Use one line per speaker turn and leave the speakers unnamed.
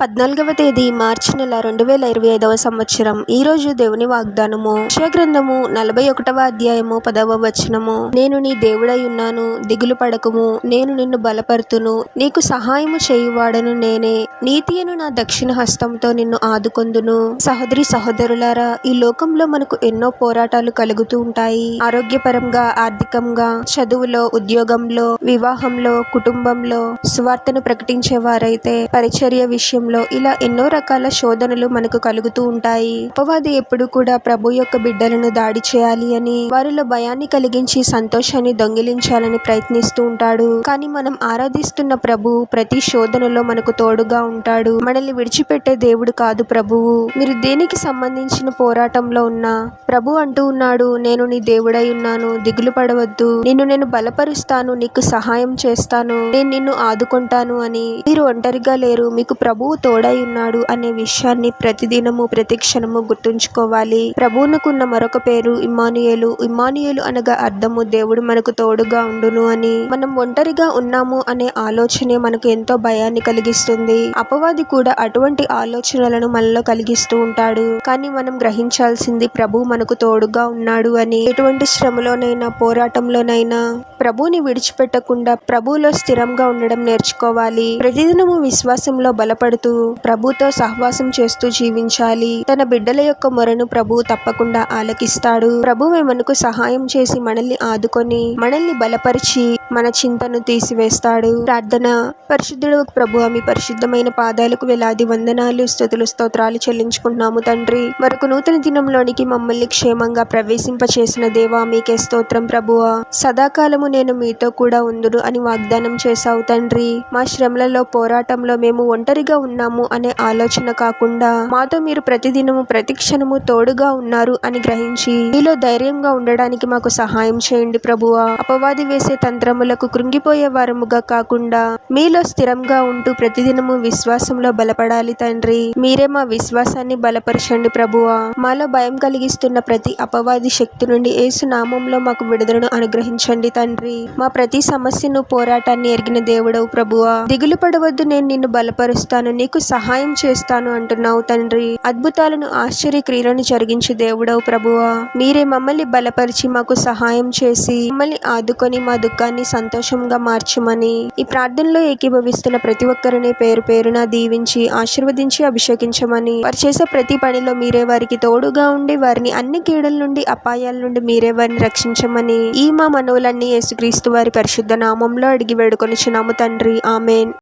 పద్నాలుగవ తేదీ మార్చి నెల రెండు వేల ఇరవై ఐదవ సంవత్సరం. ఈ రోజు దేవుని వాగ్దానము. గ్రంథము నలభై ఒకటవ అధ్యాయము పదవ వచనము. నేను నీ దేవుడై ఉన్నాను దిగులు పడకము నేను నిన్ను బలపరుతును నీకు సహాయము చేయువాడను నేనే. నీతియను నా దక్షిణ హస్తంతో నిన్ను ఆదుకొందును. సహోదరి సహోదరులారా ఈ లోకంలో మనకు ఎన్నో పోరాటాలు కలుగుతూ ఉంటాయి. ఆరోగ్యపరంగా ఆర్థికంగా చదువులో ఉద్యోగంలో వివాహంలో కుటుంబంలో సువార్తను ప్రకటించే వారైతే పరిచర్య విషయంలో ఇలా ఎన్నో రకాల శోధనలు మనకు కలుగుతూ ఉంటాయి. అపవాది ఎప్పుడు కూడా ప్రభు యొక్క బిడ్డలను దాడి చేయాలి అని వారిలో భయాన్ని కలిగించి సంతోషాన్ని దొంగిలించాలని ప్రయత్నిస్తూ ఉంటాడు. కానీ మనం ఆరాధిస్తున్న ప్రభు ప్రతి శోధనలో మనకు తోడుగా ఉంటాడు. మనల్ని విడిచిపెట్టే దేవుడు కాదు ప్రభువు మీరు దేనికి సంబంధించిన పోరాటంలో ఉన్నా ప్రభు అంటూ ఉన్నాడు నేను నీ దేవుడై ఉన్నాను దిగులు పడవద్దు. నిన్ను నేను బలపరుస్తాను నీకు సహాయం చేస్తాను. నేను నిన్ను ఆదుకుంటాను అని. మీరు ఒంటరిగా లేరు మీకు ప్రభువు తోడై ఉన్నాడు అనే విషయాన్ని ప్రతిదినము ప్రతి క్షణము గుర్తుంచుకోవాలి. ప్రభువునకున్న మరొక పేరు ఇమానుయేలు ఇమానుయేలు అనగా అర్థము దేవుడు మనకు తోడుగా ఉండును అని. మనం ఒంటరిగా ఉన్నాము అనే ఆలోచనే మనకు ఎంతో భయాన్ని కలిగిస్తుంది. అపవాది కూడా అటువంటి ఆలోచనలను మనలో కలిగిస్తూ ఉంటాడు. కానీ మనం గ్రహించాల్సింది ప్రభు మనకు తోడుగా ఉన్నాడు అని. ఎటువంటి శ్రమలోనైనా పోరాటంలోనైనా ప్రభుని విడిచిపెట్టకుండా ప్రభువులో స్థిరంగా ఉండడం నేర్చుకోవాలి. ప్రతిదినము విశ్వాసంలో బలపడుతూ ప్రభుతో సహవాసం చేస్తూ జీవించాలి. తన బిడ్డల యొక్క మొరను ప్రభు తప్పకుండా ఆలకిస్తాడు. ప్రభువే మనకు సహాయం చేసి మనల్ని ఆదుకొని మనల్ని బలపరిచి మన చింతను తీసివేస్తాడు. ప్రార్థన. పరిశుద్ధుడు ప్రభు మీ పరిశుద్ధమైన పాదాలకు వేలాది వందనాలు స్థుతులు స్తోత్రాలు చెల్లించుకుంటున్నాము తండ్రి. మరొక నూతన దినంలోనికి మమ్మల్ని క్షేమంగా ప్రవేశింపచేసిన దేవా మీకే స్తోత్రం ప్రభువా. సదాకాలము నేను మీతో కూడా ఉందును అని వాగ్దానం చేశావు తండ్రి. మా శ్రమలలో పోరాటంలో మేము ఒంటరిగా ఉన్న ఉన్నాము అనే ఆలోచన కాకుండా మాతో మీరు ప్రతిదినము ప్రతి క్షణము తోడుగా ఉన్నారు అని గ్రహించి మీలో ధైర్యంగా ఉండడానికి మాకు సహాయం చేయండి ప్రభువా. అపవాది వేసే తంత్రములకు కృంగిపోయే వారముగా కాకుండా మీలో స్థిరంగా ఉంటూ ప్రతిదినము విశ్వాసంలో బలపడాలి తండ్రి. మీరే మా విశ్వాసాన్ని బలపరచండి ప్రభువా. మాలో భయం కలిగిస్తున్న ప్రతి అపవాది శక్తి నుండి ఏసు నామంలో మాకు విడుదలను అనుగ్రహించండి తండ్రి. మా ప్రతి సమస్యను పోరాటాన్ని ఎరిగిన దేవుడవు ప్రభువా. దిగులు పడవద్దు నేను నిన్ను బలపరుస్తాను. నీకు సహాయం చేస్తాను అంటున్నావు తండ్రి. అద్భుతాలను ఆశ్చర్య క్రియలను జరిగించి దేవుడవు ప్రభువా. మీరే మమ్మల్ని బలపరిచి మాకు సహాయం చేసి మమ్మల్ని ఆదుకొని మా దుఃఖాన్ని సంతోషంగా మార్చమని. ఈ ప్రార్థనలో ఏకీభవిస్తున్న ప్రతి ఒక్కరిని పేరు పేరున దీవించి ఆశీర్వదించి అభిషేకించమని. వారు చేసే ప్రతి పనిలో మీరే వారికి తోడుగా ఉండి వారిని అన్ని కీడుల నుండి అపాయాల నుండి మీరే వారిని రక్షించమని. ఈ మా మనవులన్నీ యేసుక్రీస్తు వారి పరిశుద్ధ నామంలో అడిగి వేడుకొనిచున్నాము తండ్రి. ఆమెన్.